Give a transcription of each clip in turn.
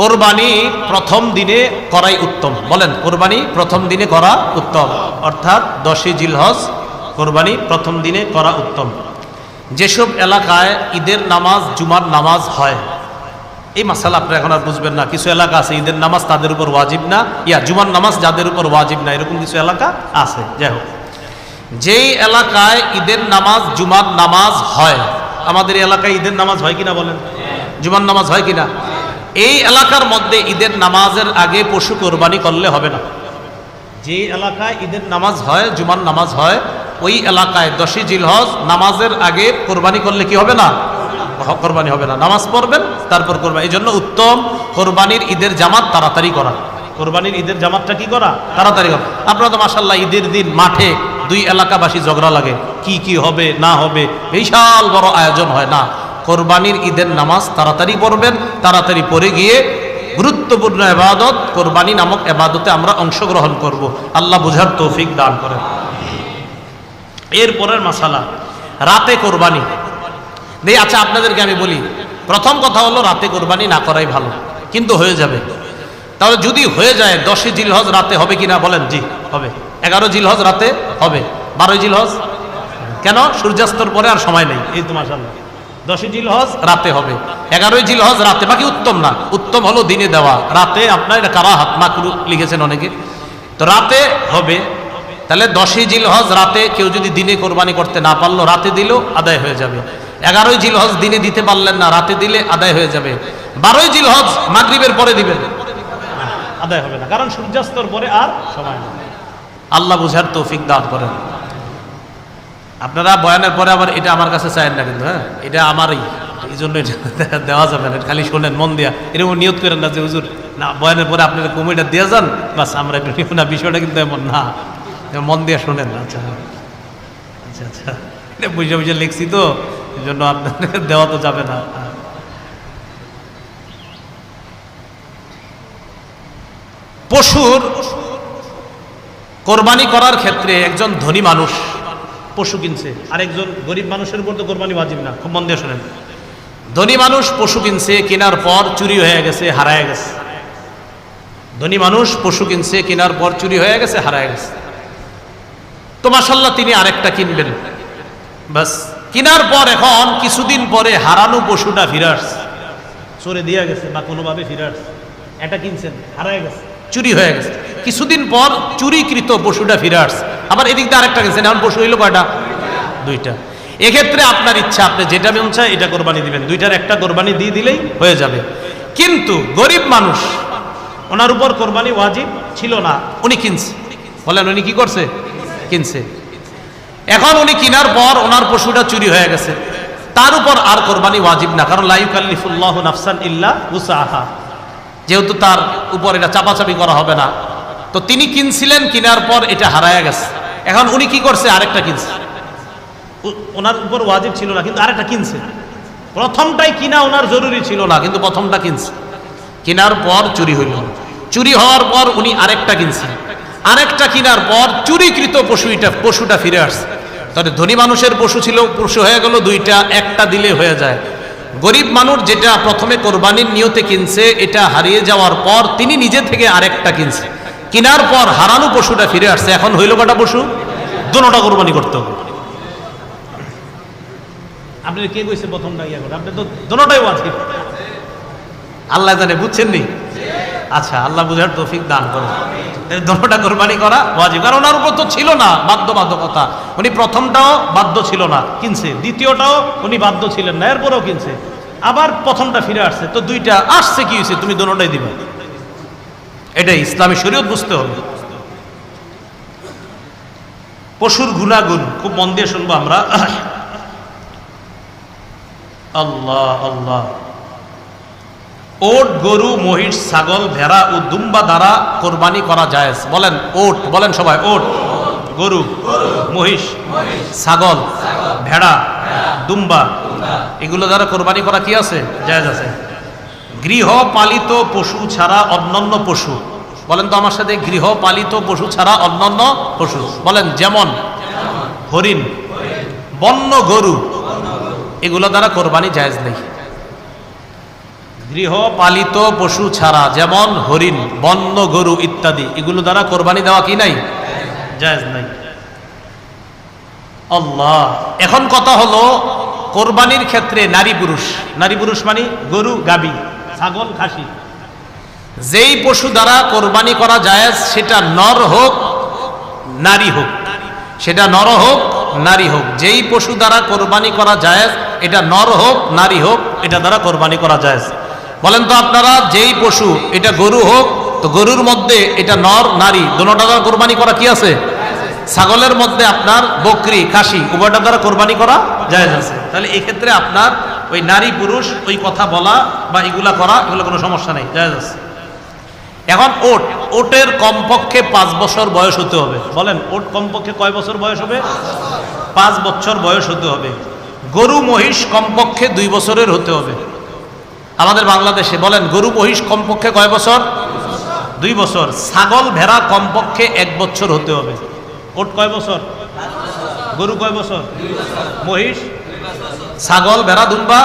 কোরবানি প্রথম দিনে করাই উত্তম। বলেন, কোরবানি প্রথম দিনে করা উত্তম। অর্থাৎ দশই জিলহজ কোরবানি প্রথম দিনে করা উত্তম। যেসব এলাকায় ঈদের নামাজ, জুমার নামাজ হয়, এই মাসালা আপনি এখন আর বুঝবেন না। কিছু এলাকা আছে, ঈদের নামাজ তাদের উপর ওয়াজিব না, ইয়া, জুমার নামাজ যাদের উপর ওয়াজিব না, এরকম কিছু এলাকা আছে। যাই হোক, যেই এলাকায় ঈদের নামাজ, জুমার নামাজ হয়, আমাদের এলাকায় ঈদের নামাজ হয় কিনা বলেন? জুমার নামাজ হয় কিনা? এই এলাকার মধ্যে ঈদের নামাজের আগে পশু কোরবানি করলে হবে না। যে এলাকায় ঈদের নামাজ হয়, জুমার নামাজ হয়, ওই এলাকায় দশই জিলহজ নামাজের আগে কোরবানি করলে কি হবে না? কোরবানি হবে না। নামাজ পড়বেন, তারপর কোরবানি। এই জন্য উত্তম কোরবানির ঈদের জামাত তাড়াতাড়ি করা। কোরবানির ঈদের জামাতটা কি করা? তাড়াতাড়ি করা। আপনারা তো মাসাল্লাহ ঈদের দিন মাঠে দুই এলাকাবাসী ঝগড়া লাগে। কি কি হবে, না হবে, বিশাল বড় আয়োজন হয় না। কোরবানির ঈদের নামাজ তাড়াতাড়ি পড়বেন, তাড়াতাড়ি পড়ে গিয়ে গুরুত্বপূর্ণ এবাদত, কোরবানি নামক এবাদতে আমরা অংশগ্রহণ করব। আল্লাহ বুঝার তৌফিক দান করেন। এরপরের মাসালা, রাতে কোরবানি। দেই আচ্ছা আপনাদেরকে আমি বলি, প্রথম কথা হলো রাতে কোরবানি না করাই ভালো, কিন্তু হয়ে যাবে। তাহলে যদি হয়ে যায়, দশই জিলহজ রাতে হবে কিনা বলেন? জি, হবে। এগারো জিলহজ রাতে হবে, বারোই জিলহজ? কেন? সূর্যাস্তর পরে আর সময় নেই। এই তো মাসাল্লাহ দশই জিলহজ রাতে হবে। এগারোই জিলহজ রাতে বাকি উত্তম না। উত্তম হলো দিনে দেওয়া। রাতে আপনার এটা কারা হাত মাকরু লিখেছেন অনেকে। তো রাতে হবে। তাহলে দশই জিলহজ রাতে কেউ যদি দিনে কোরবানি করতে না পারল রাতে দিলেও আদায় হয়ে যাবে। এগারোই জিল হজ দিনে দিতে পারলেন না রাতে দিলে আদায় হয়ে যাবে। বারোই জিল হজ মাগরিবের পরে দিবেন। আদায় হবে না কারণ সূর্যাস্তর পরে আর সময় নেই। আল্লাহ বুঝার তৌফিক দান করেন। আপনারা বয়ানের পরে আবার এটা আমার কাছে চায়েন না কিন্তু হ্যাঁ? এটা আমারই। এই জন্য দেওয়া যাবে না। খালি শোনেন, মন দিয়া। এরকম নিয়ত করেন না যে, হুজুর, না, বয়ানের পরে আপনারা কমিটা দিয়ে যান। বাস, আমরা একটু নিব না। বিষয়টা কিন্তু এমন না। মন দিয়ে শোনেন। আচ্ছা আচ্ছা আচ্ছা। এটা বুঝে বুঝে লিখছি তো। এই জন্য আপনাদের দেওয়া তো যাবে না। পশুর কোরবানি করার ক্ষেত্রে একজন ধনী মানুষ পশু কিনছে। আরেকজন গরিব মানুষের উপর তো কোরবানি বাজিব না। খুব মন দিয়ে শোনেন। ধনী মানুষ পশু কিনছে, কেনার পর চুরি হয়ে গেছে, হারায় গেছে। ধনী মানুষ পশু কিনছে, কেনার পর চুরি হয়ে গেছে, হারায় গেছে। তো মাসাল্লাহ তিনি আরেকটা কিনবেন। বাস, কেনার পর এখন কিছুদিন পরে হারানো পশুটা ফিরে আসছে। চোরে দিয়া গেছে বা কোনোভাবে ফিরে আসছে। এটা কিনছেন, হারায় গেছে, চুরি হয়ে গেছে। কিছুদিন পর চুরিকৃত পশুটা ফিরে আসছে। আবার এদিক দিয়ে আরেকটা কিনছেন এখন পশু হইল কয়টা? দুইটা। এক্ষেত্রে আপনার ইচ্ছা, আপনি যেটা মন চায় এটা কোরবানি দিবেন। দুইটার একটা কোরবানি দিয়ে দিলেই হয়ে যাবে। কিন্তু গরিব মানুষ, ওনার উপর কোরবানি ওয়াজিব ছিল না, উনি কিনছে। বলেন, উনি কি করছে? কিনছে। এখন উনি কেনার পর ওনার পশুটা চুরি হয়ে গেছে। তার উপর আর কোরবানি ওয়াজিব না, কারণ লাইকাল্লিফুল্লাহ নাফসান ইল্লা উসাহা। যেহেতু তার উপর এটা চাপাচাপি করা হবে না। তো তিনি কিনছিলেন, কেনার পর এটা হারায়া গেছে। এখন উনি কি করছে? আরেকটা কিনছে। ওনার উপর ওয়াজিব ছিল না, কিন্তু আরেকটা কিনছে। প্রথমটাই কিনা ওনার জরুরি ছিল না, কিন্তু প্রথমটা কিনছে। কেনার পর চুরি হইল। চুরি হওয়ার পর উনি আরেকটা কিনছেন। আরেকটা কিনার পর চুরিকৃত পশুটা পশুটা ফিরে আসছে। তাহলে ধনী মানুষের পশু ছিল, পশু হয়ে গেল দুইটা, একটা দিলে হয়ে যায়। গরিব মানুষ যেটা প্রথমে কোরবানির নিয়তে কিনছে, এটা হারিয়ে যাওয়ার পর তিনি নিজে থেকে আরেকটা কিনছে। কেনার পর হারানো পশুটা ফিরে আসছে এখন হইল কটা পশু? দুটা কোরবানি করতে হবে। আপনি কে কইছে প্রথমটা ইয়া করে? আপনি তো দুটাই ওয়াজিব। আল্লাহ জানে বুঝছেন নি? আচ্ছা আল্লাহ বুঝার তৌফিক দান করুন। দোনোটা কোরবানি করা ওয়াজিব। কারণ ওনার উপর তো ছিল না বাধ্যবাধকতা। উনি প্রথমটাও বাধ্য ছিল না কিনছে। দ্বিতীয়টাও উনি বাধ্য ছিলেন না এরপরেও কিনছে। আবার প্রথমটা ফিরে আসছে। তো দুইটা আসছে কি হয়েছে তুমি দোনোটাই দিবে। এটাই ইসলামী শরীয়ত বুঝতে হবে। পশুর গুণাগুণ, খুব মন দিয়ে শুনব আমরা। আল্লাহ আল্লাহ। ওট, গরু, মহিষ, ছাগল, ভেড়া ও দুম্বা দ্বারা কোরবানি করা যায় বলেন ওট, বলেন সবাই, ওট। গরু, মহিষ, ছাগল, ভেড়া, দুম্বা। এগুলো দ্বারা কোরবানি করা কি আছে? জায়েজ আছে। গৃহপালিত পশু ছাড়া অন্যান্য পশু। বলেন তো আমার সাথে, গৃহপালিত পশু ছাড়া অন্যান্য পশু। বলেন, যেমন হরিণ, বন্য গরু, এগুলো দ্বারা কোরবানি জায়েজ নেই। গৃহপালিত পশু ছাড়া যেমন হরিণ, বন্য গরু ইত্যাদি, এগুলো দ্বারা কোরবানি দেওয়া কি নাই? জায়েজ নাই। আল্লাহ, এখন কথা হলো, কোরবানির ক্ষেত্রে নারী পুরুষ। নারী পুরুষ মানে গরু, গাবি। ছাগল, খাসি। যেই পশু দ্বারা কোরবানি করা যায়, সেটা নর হোক, নারী হোক। সেটা নর হোক, নারী হোক। যেই পশু দ্বারা কোরবানি করা যায়, এটা নর হোক, নারী হোক, এটা দ্বারা কোরবানি করা যায়। বলেন তো আপনারা, যেই পশু এটা গরু হোক, তো গরুর মধ্যে এটা নর, নারী দুটোটা দ্বারা কোরবানি করা কি আছে? ছাগলের মধ্যে আপনার বকরি, খাসি উভয়টা দ্বারা কোরবানি করা যায় আছে। তাহলে এক্ষেত্রে আপনার ওই নারী পুরুষ, ওই কথা বলা বা এগুলা করা, এগুলো কোনো সমস্যা নেই এখন ওট, ওটের কমপক্ষে পাঁচ বছর বয়স হতে হবে। বলেন, ওট কমপক্ষে কয় বছর বয়স হবে? পাঁচ বছর বয়স হতে হবে। গরু মহিষ কমপক্ষে দুই বছরের হতে হবে। আমাদের বাংলাদেশে, বলেন, গরু মহিষ কমপক্ষে কয় বছর? দুই বছর। ছাগল ভেড়া কমপক্ষে এক বছর হতে হবে। ওট কয় বছর? গরু কয় বছর? মহিষ ছাগল, ভেড়া, দুম্বা,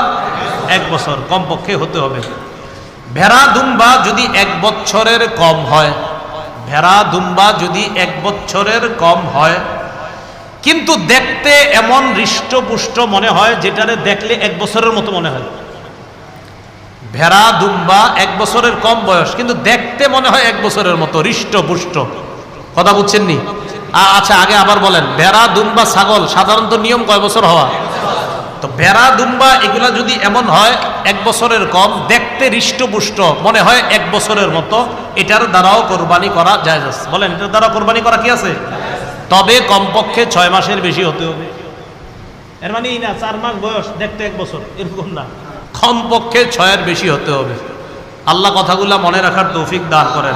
এক বছর, কমপক্ষে হতে হবে। ভেড়া, দুম্বা যদি এক বছরের কম হয়, ভেড়া, দুম্বা যদি এক বছরের কম হয়, কিন্তু দেখতে এমন হৃষ্টপুষ্ট মনে হয় যেটারে দেখলে এক বছরের মতো মনে হয়। ভেড়া, দুম্বা এক বছরের কম বয়স, কিন্তু দেখতে মনে হয় এক বছরের মতো, হৃষ্টপুষ্ট। কথা বুঝছেন নি আচ্ছা আগে আবার বলেন, ভেড়া, দুম্বা, ছাগল সাধারণত নিয়ম কয় বছর হওয়া? তো ভেড়া দুম্বা এগুলা যদি এমন হয়, এক বছরের কম, দেখতে হৃষ্টপুষ্ট, মনে হয় এক বছরের মতো, এটার দ্বারাও কোরবানি করা যায় বলেন, এটার দ্বারা কোরবানি করা কি আছে? তবে কমপক্ষে ছয় মাসের বেশি হতে হবে। এর মানে না, চার মাস বয়স, দেখতে এক বছর, এরকম না। কমপক্ষে ছয়ের বেশি হতে হবে। আল্লাহ কথাগুলা মনে রাখার তৌফিক দান করেন।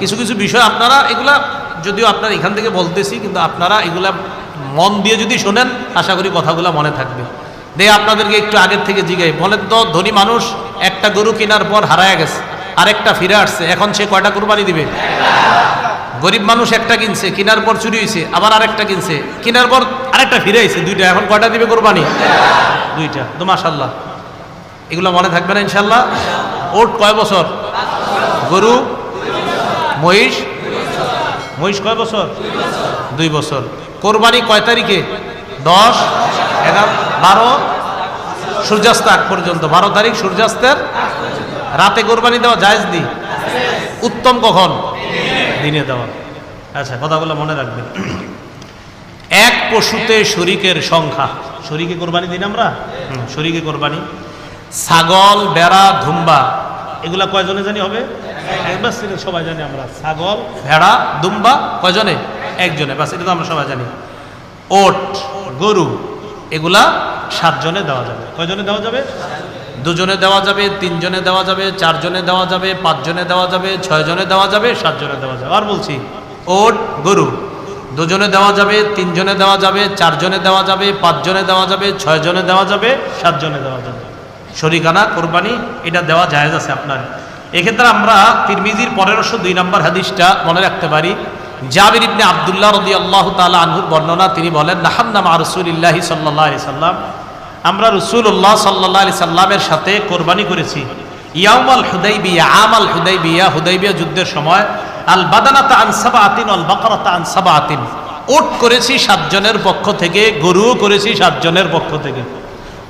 কিছু কিছু বিষয় আপনারা এগুলা, যদিও আপনারা এখান থেকে বলতেছি, কিন্তু আপনারা এগুলা মন দিয়ে যদি শোনেন, আশা করি কথাগুলা মনে থাকবে। দে আপনাদেরকে একটু আগের থেকে জিগাই। বলেন তো, ধনী মানুষ একটা গরু কেনার পর হারায় গেছে, আরেকটা ফিরে আসছে, এখন সে কয়টা কোরবানি দিবে? গরিব মানুষ একটা কিনছে, কেনার পর চুরি হয়েছে আবার আরেকটা কিনছে, কেনার পর আরেকটা ফিরে আইছে, দুইটা, এখন কয়টা দিবে কোরবানি? দুইটা, তো মাশাল্লাহ এগুলো মনে থাকবে না ইনশাল্লাহ ওট কয় বছর? গরু? মহিষ? মহিষ কয় বছর? দুই বছর। কোরবানি কয় তারিখে? দশ? এগারো? বারো সূর্যাস্ত আগ পর্যন্ত। বারো তারিখ সূর্যাস্তের। রাতে কোরবানি দেওয়া জায়েজ দি? উত্তম কখন? দিনে দেওয়া। আচ্ছা কথাগুলো মনে রাখবেন। এক পশুতে শরিকের সংখ্যা। শরিকে কোরবানি দিন আমরা? শরিকে কোরবানি। ছাগল বেড়া ধুম্বা, এগুলা কয়জনে জানি হবে? একবার সবাই জানি আমরা। ছাগল, ভেড়া দুম্বা কয়জনে? একজনে। বাস, এটা তো আমরা সবাই জানি। ওট, গরু, এগুলা সাতজনে দেওয়া যাবে কয়জনে দেওয়া যাবে দুজনে দেওয়া যাবে তিনজনে দেওয়া যাবে চারজনে দেওয়া যাবে পাঁচজনে দেওয়া যাবে ছয়জনে দেওয়া যাবে সাতজনে দেওয়া যাবে আর বলছি ওট গরু দুজনে দেওয়া যাবে তিনজনে দেওয়া যাবে চারজনে দেওয়া যাবে পাঁচজনে দেওয়া যাবে ছয়জনে দেওয়া যাবে সাতজনে দেওয়া যাবে শরিকানা কোরবানি এটা দেওয়া জায়েজ আছে আপনার এক্ষেত্রে আমরা তিরমিজির পনেরোশো দুই নম্বর হাদিসটা মনে রাখতে পারি জাবির ইবনে আবদুল্লাহ রদি আল্লাহ তালা আনহুর বর্ণনা, তিনি বলেন নাহান্নামা রসুলিল্লাহি সাল্লাহ আলি সাল্লাম, আমরা রসুল্লাহ সাল্লাহ আলি সাল্লামের সাথে কোরবানি করেছি। ইয়াউমাল হুদাইবিয়া, আমাল হুদাইবিয়া হুদাইবিয়া যুদ্ধের সময়, আল বাদানাতা আনসাবা আতিন আল বাকারাতা আনসাবা আতিন ওট করেছি সাতজনের পক্ষ থেকে, গরুও করেছি সাতজনের পক্ষ থেকে।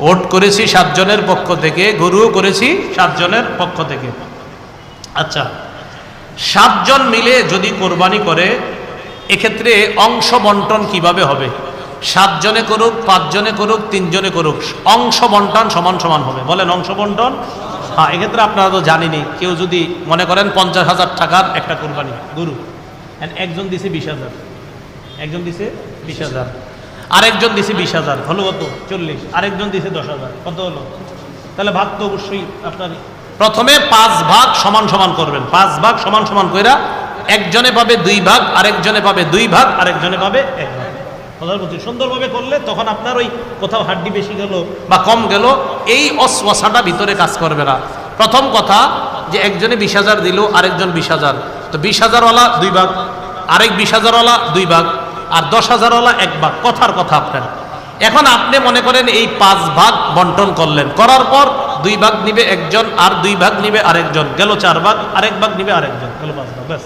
ওট করেছি সাতজনের পক্ষ থেকে, গরুও করেছি সাতজনের পক্ষ থেকে। আচ্ছা সাতজন মিলে যদি কোরবানি করে, এক্ষেত্রে অংশ বন্টন কীভাবে হবে? সাতজনে করুক, পাঁচজনে করুক, তিনজনে করুক অংশ বন্টন সমান সমান হবে। বলেন অংশ বন্টন হ্যাঁ এক্ষেত্রে আপনারা তো জানেনি কেউ যদি মনে করেন পঞ্চাশ হাজার টাকার একটা কোরবানি, গরু একজন দিছে বিশ হাজার, একজন দিছে বিশ হাজার, আরেকজন দিছে বিশ হাজার, হলো কত? চল্লিশ, আরেকজন দিছে দশ হাজার, কত হলো? তাহলে ভাগ তো অবশ্যই আপনার প্রথমে পাঁচ ভাগ সমান সমান করবেন। পাঁচ ভাগ সমান সমান কইরা একজনে পাবে দুই ভাগ, আরেকজনে পাবে দুই ভাগ, আরেকজনে পাবে এক ভাগ। কথার বলছি সুন্দরভাবে করলে তখন আপনার ওই কোথাও হাড্ডি বেশি গেল বা কম গেল, এই অশ্বাসাটা ভিতরে কাজ করবে না। প্রথম কথা যে একজনে বিশ হাজার দিল, আরেকজন বিশ হাজার। তো বিশ হাজারওয়ালা দুই ভাগ, আরেক বিশ হাজারওয়ালা দুই ভাগ, আর দশ হাজারওয়ালা এক ভাগ। কথার কথা আপনার। এখন আপনি মনে করেন এই পাঁচ ভাগ বন্টন করলেন। করার পর দুই ভাগ নিবে একজন, আর দুই ভাগ নিবে আরেকজন। গেল চার ভাগ, আরেক ভাগ নিবে আরেকজন। গেল পাঁচ ভাগ, ব্যাস।